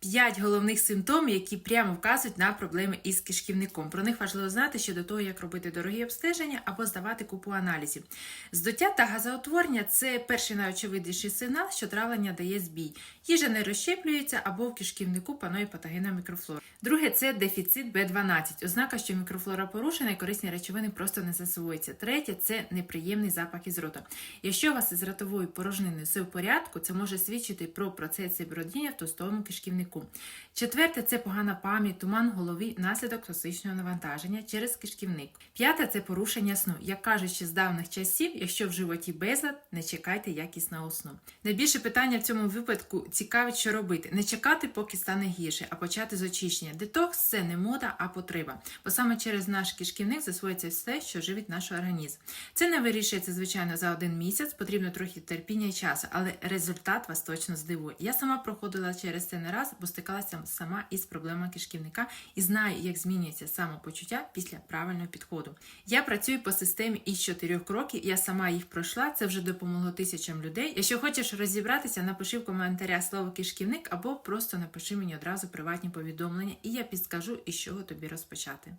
П'ять головних симптомів, які прямо вказують на проблеми із кишківником. Про них важливо знати ще до того, як робити дорогі обстеження або здавати купу аналізів. Здуття та газоутворення це перший найочевидніший сигнал, що травлення дає збій. Їжа не розщеплюється або в кишківнику панує патогенна мікрофлора. Друге це дефіцит Б12, ознака, що мікрофлора порушена і корисні речовини просто не засвоюються. Третє це неприємний запах із рота. Якщо у вас із ротовою порожниною все в порядку, це може свідчити про процеси бродіння в товстому кишківнику. Четверте це погана пам'ять, туман в голові, наслідок токсичного навантаження через кишківник. П'яте це порушення сну. Як кажуть ще з давних часів, якщо в животі безлад, не чекайте якісного сну. Найбільше питання в цьому випадку цікавить, що робити. Не чекати, поки стане гірше, а почати з очищення. Детокс це не мода, а потреба. Бо саме через наш кишківник засвоїться все, що живить наш організм. Це не вирішується, звичайно, за один місяць, потрібно трохи терпіння і часу, але результат вас точно здивує. Я сама проходила через це не раз, бо стикалася сама із проблемами кишківника і знаю, як змінюється самопочуття після правильного підходу. Я працюю по системі із чотирьох кроків, я сама їх пройшла, це вже допомогло тисячам людей. Якщо хочеш розібратися, напиши в коментарях слово кишківник або просто напиши мені одразу приватні повідомлення, і я підскажу, із чого тобі розпочати.